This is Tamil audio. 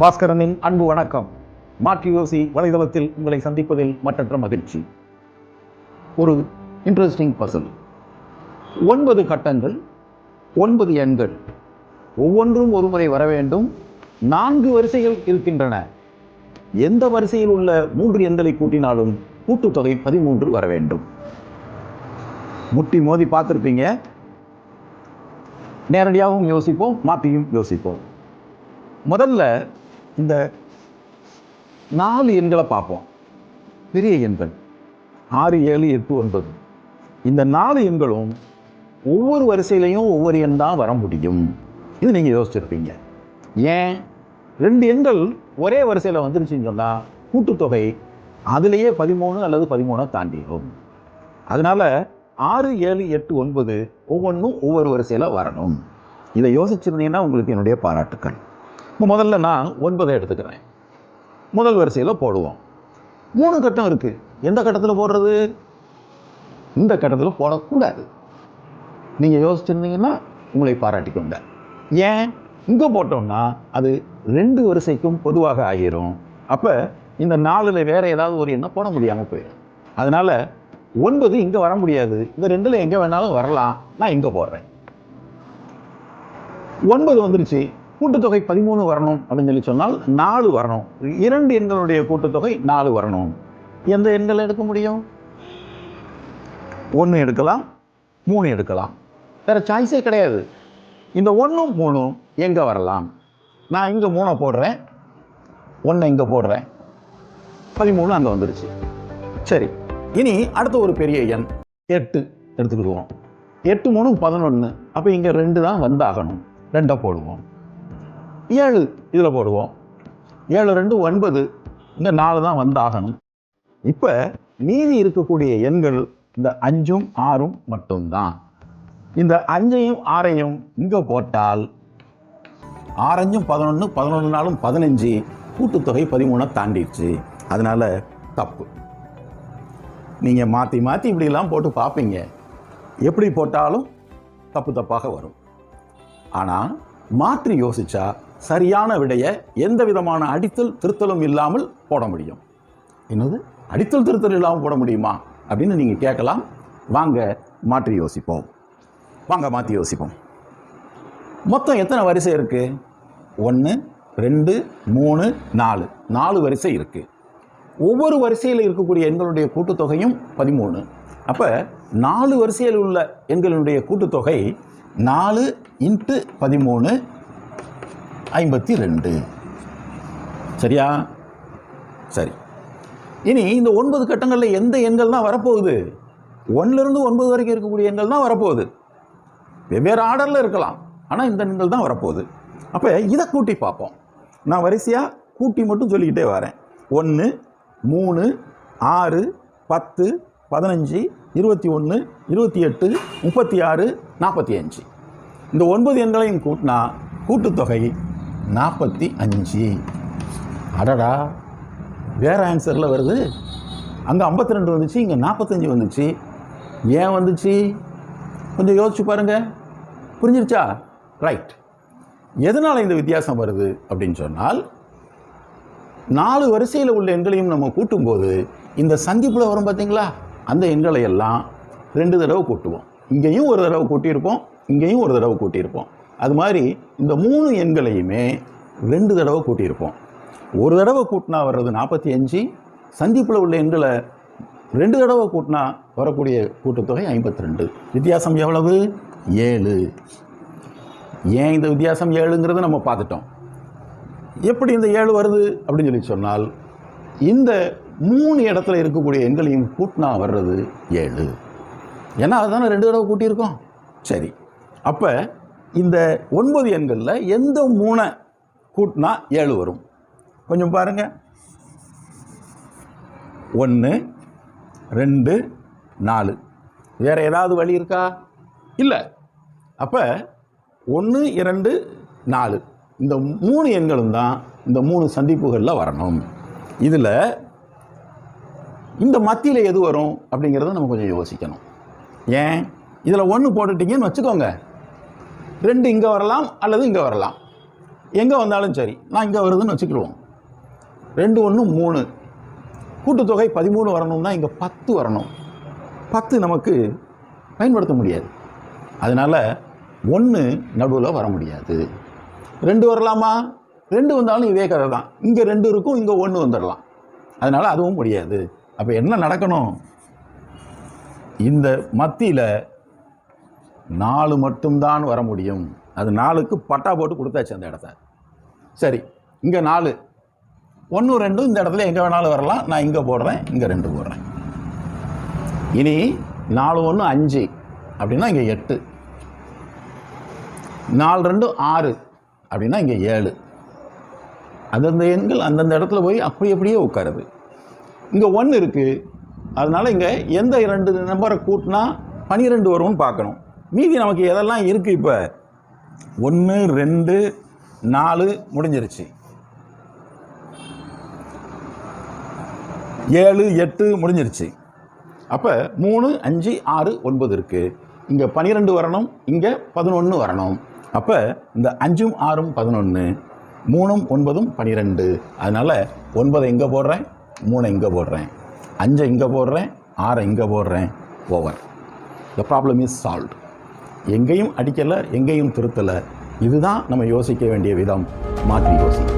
பாஸ்கரனின் அன்பு வணக்கம். மாற்றி யோசி வலைதளத்தில் உங்களை சந்திப்பதில் மற்றற்ற மகிழ்ச்சி. ஒரு இன்ட்ரெஸ்டிங் பசல் ஒன்பது கட்டங்கள் ஒன்பது எண்கள். ஒவ்வொன்றும் ஒரு முறை வர வேண்டும். நான்கு வரிசைகள் இருக்கின்றன. எந்த வரிசையில் உள்ள மூன்று எண்களை கூட்டினாலும் கூட்டுத்தொகை பதிமூன்று வர வேண்டும். முட்டி மோதி பார்த்துருப்பீங்க. நேரடியாகவும் யோசிப்போம் மாற்றியும் யோசிப்போம். முதல்ல இந்த நாலு எண்களை பார்ப்போம். பெரிய எண்கள். ஆறு ஏழு எட்டு ஒன்பது. இந்த நாலு எண்களும் ஒவ்வொரு வரிசையிலையும் ஒவ்வொரு எண் தான் வர முடியும். இது நீங்கள் யோசிச்சிருப்பீங்க. ஏன்? ரெண்டு எண்கள் ஒரே வரிசையில் வந்துருச்சுன்னு சொன்னால் கூட்டுத்தொகை அதுலேயே பதிமூணு அல்லது பதிமூணை தாண்டிடும். அதனால் ஆறு ஏழு எட்டு ஒன்பது ஒவ்வொன்றும் ஒவ்வொரு வரிசையில் வரணும். இதை யோசிச்சிருந்தீங்கன்னா உங்களுக்கு என்னுடைய பாராட்டுக்கள். இப்போ முதல்ல நான் ஒன்பதை எடுத்துக்கிறேன். முதல் வரிசையில் போடுவோம். மூணு கட்டம் இருக்குது எந்த கட்டத்தில் போடுறது? இந்த கட்டத்தில் போடக்கூடாது. நீங்கள் யோசிச்சிருந்தீங்கன்னா உங்களை பாராட்டிக்கோங்க ஏன்? இங்கே போட்டோம்னா அது ரெண்டு வரிசைக்கும் பொதுவாக ஆகிரும். அப்போ இந்த நாலில் வேறு ஏதாவது ஒரு எண்ணம் போட முடியாமல் போயிடும். அதனால் ஒன்பது இங்கே வர முடியாது. இந்த ரெண்டில் எங்கே வேணாலும் வரலாம். நான் இங்கே போடுறேன். ஒன்பது வந்துருச்சு. கூட்டுத்தொகை பதிமூணு வரணும் அப்படின்னு சொல்லி சொன்னால் நாலு வரணும். இரண்டு எண்களுடைய கூட்டுத்தொகை நாலு வரணும். எந்த எண்கள் எடுக்க முடியும்? ஒன்று எடுக்கலாம் மூணு எடுக்கலாம். வேறு சாய்ஸே கிடையாது. இந்த ஒன்றும் மூணும் எங்கே வரலாம்? நான் இங்கே மூணை போடுறேன் ஒன்றை இங்கே போடுறேன். பதிமூணு அங்கே வந்துருச்சு. சரி இனி அடுத்த ஒரு பெரிய எண் எட்டு எடுத்துக்கிடுவோம். எட்டு மூணு பதினொன்று அப்போ இங்கே ரெண்டு தான் வந்தாகணும். ரெண்டை போடுவோம். ஏழு இதில் போடுவோம். ஏழு ரெண்டு ஒன்பது இந்த நாலு தான் வந்தாகணும் இப்போ மீதி இருக்கக்கூடிய எண்கள் இந்த அஞ்சும் ஆறும் மட்டும்தான். இந்த அஞ்சையும் ஆறையும் இங்கே போட்டால் ஆரஞ்சும் பதினொன்று பதினொன்று நாளும் பதினஞ்சு கூட்டுத்தொகை பதிமூணை தாண்டிடுச்சு. அதனால தப்பு. நீங்கள் மாற்றி மாற்றி இப்படிலாம் போட்டு பார்ப்பீங்க. எப்படி போட்டாலும் தப்பு தப்பாக வரும். ஆனால் மாற்றி யோசித்தா சரியான விடையை எந்த விதமான அடித்தல் திருத்தலும் இல்லாமல் போட முடியும். என்னது? அடித்தல் திருத்தல் இல்லாமல் போட முடியுமா? அப்படின்னு நீங்கள் கேட்கலாம். வாங்க மாற்றி யோசிப்போம். வாங்க மாற்றி யோசிப்போம். மொத்தம் எத்தனை வரிசை இருக்குது ஒன்று ரெண்டு மூணு நாலு. நாலு வரிசை இருக்குது ஒவ்வொரு வரிசையில் இருக்கக்கூடிய எண்களுடைய கூட்டுத்தொகையும் பதிமூணு. அப்போ நாலு வரிசையில் உள்ள எண்களுடைய கூட்டுத்தொகை நாலு இன்ட்டு பதிமூணு ஐம்பத்தி ரெண்டு. சரியா? சரி. இனி இந்த ஒன்பது கட்டங்களில் எந்த எண்கள் தான் வரப்போகுது? ஒன்றிலிருந்து ஒன்பது வரைக்கும் இருக்கக்கூடிய எண்கள் தான் வரப்போகுது. வெவ்வேறு ஆர்டரில் இருக்கலாம். ஆனால் இந்த எண்கள் தான் வரப்போகுது. அப்போ இதை கூட்டி பார்ப்போம். நான் வரிசையாக கூட்டி மட்டும் சொல்லிக்கிட்டே வரேன். ஒன்று மூணு ஆறு பத்து பதினஞ்சு இருபத்தி ஒன்று இருபத்தி எட்டு முப்பத்தி ஆறு நாற்பத்தி அஞ்சு. இந்த ஒன்பது எண்களையும் கூட்டினா கூட்டுத்தொகை நாற்பத்தி அஞ்சு. அடடா வேறு ஆன்சரில் வருது. அங்கே ஐம்பத்தி ரெண்டு வந்துச்சு இங்கே நாற்பத்தஞ்சு வந்துச்சு. ஏன் வந்துச்சு? கொஞ்சம் யோசிச்சு பாருங்கள் புரிஞ்சிருச்சா? ரைட் எதனால் இந்த வித்தியாசம் வருது அப்படின்னு சொன்னால் நாலு வரிசையில் உள்ள எண்களையும் நம்ம கூட்டும்போது இந்த சந்திப்பில் வரும் பார்த்தீங்களா அந்த எண்களை எல்லாம் ரெண்டு தடவை கூட்டுவோம். இங்கேயும் ஒரு தடவை கூட்டியிருப்போம் இங்கேயும் ஒரு தடவை கூட்டியிருப்போம். அது மாதிரி இந்த மூணு எண்களையுமே ரெண்டு தடவை கூட்டியிருப்போம். ஒரு தடவை கூட்டினா வர்றது நாற்பத்தி அஞ்சு சந்திப்பில் உள்ள எண்களை ரெண்டு தடவை கூட்டினா வரக்கூடிய கூட்டுத்தொகை ஐம்பத்தி ரெண்டு. வித்தியாசம் எவ்வளவு? ஏழு. ஏன் இந்த வித்தியாசம் ஏழுங்கிறத நம்ம பார்த்துட்டோம். எப்படி இந்த ஏழு வருது அப்படின்னு சொல்லி சொன்னால் இந்த மூணு இடத்துல இருக்கக்கூடிய எண்களையும் கூட்டினா வர்றது ஏழு. ஏன்னா அதுதானே ரெண்டு தடவை கூட்டியிருக்கோம்? சரி. அப்போ இந்த ஒன்பது எண்களில் எந்த மூணை கூட்டினா ஏழு வரும்? கொஞ்சம் பாருங்கள் ஒன்று ரெண்டு நாலு. வேறு ஏதாவது வழி இருக்கா? இல்லை. அப்போ ஒன்று இரண்டு நாலு. இந்த மூணு எண்களும் தான் இந்த மூணு சந்திப்புகளில் வரணும். இதில் இந்த மத்தியில் எது வரும் அப்படிங்கிறத நம்ம கொஞ்சம் யோசிக்கணும். ஏன்? இதில் ஒன்று போட்டுட்டீங்கன்னு வச்சுக்கோங்க. ரெண்டு இங்கே வரலாம் அல்லது இங்கே வரலாம். எங்கே வந்தாலும் சரி நான் இங்கே வருதுன்னு வச்சுக்கிடுவோம். ரெண்டு ஒன்று மூணு. கூட்டுத்தொகை பதிமூணு வரணும்னா இங்கே பத்து வரணும். பத்து நமக்கு பயன்படுத்த முடியாது. அதனால் ஒன்று நடுவில் வர முடியாது. ரெண்டு வரலாமா? ரெண்டு வந்தாலும் இதே கதை தான். இங்கே ரெண்டு இருக்கும் இங்கே ஒன்று வந்துடலாம் அதனால் அதுவும் முடியாது. அப்போ என்ன நடக்கணும்? இந்த மத்தியில் நாலு மட்டும்தான் வர முடியும். அது நாலுக்கு பட்டா போட்டு கொடுத்தாச்சு அந்த இடத்த. சரி இங்கே நாலு. ஒன்று ரெண்டும் இந்த இடத்துல எங்கே வேணாலும் வரலாம். நான் இங்கே போடுறேன் இங்கே ரெண்டு போடுறேன். இனி நாலு ஒன்று அஞ்சு அப்படின்னா இங்கே எட்டு. நாலு ரெண்டு ஆறு அப்படின்னா இங்கே ஏழு. அந்தந்த எண்கள் அந்தந்த இடத்துல போய் அப்படி அப்படியே உட்காருது. இங்கே ஒன்று இருக்குது அதனால் இங்கே எந்த இரண்டு நம்பரை கூட்டினா பனிரெண்டு வரும்னு பார்க்கணும். மீதி நமக்கு எதெல்லாம் இருக்குது இப்போ? ஒன்று ரெண்டு நாலு முடிஞ்சிருச்சு. ஏழு எட்டு முடிஞ்சிருச்சு. அப்போ மூணு அஞ்சு ஆறு ஒன்பது இருக்குது இங்கே பன்னிரெண்டு வரணும் இங்கே பதினொன்று வரணும். அப்போ இந்த அஞ்சும் ஆறும் பதினொன்று மூணும் ஒன்பதும் பன்னிரெண்டு அதனால் ஒன்பதை இங்கே போடுறேன்? மூணை இங்கே போடுறேன். அஞ்சை இங்கே போடுறேன் ஆறை இங்கே போடுறேன். Over the problem is solve எங்கேயும் அடிக்கலை எங்கேயும் திருத்தலை. இதுதான் நம்ம யோசிக்க வேண்டிய விதம். மாற்றி யோசி.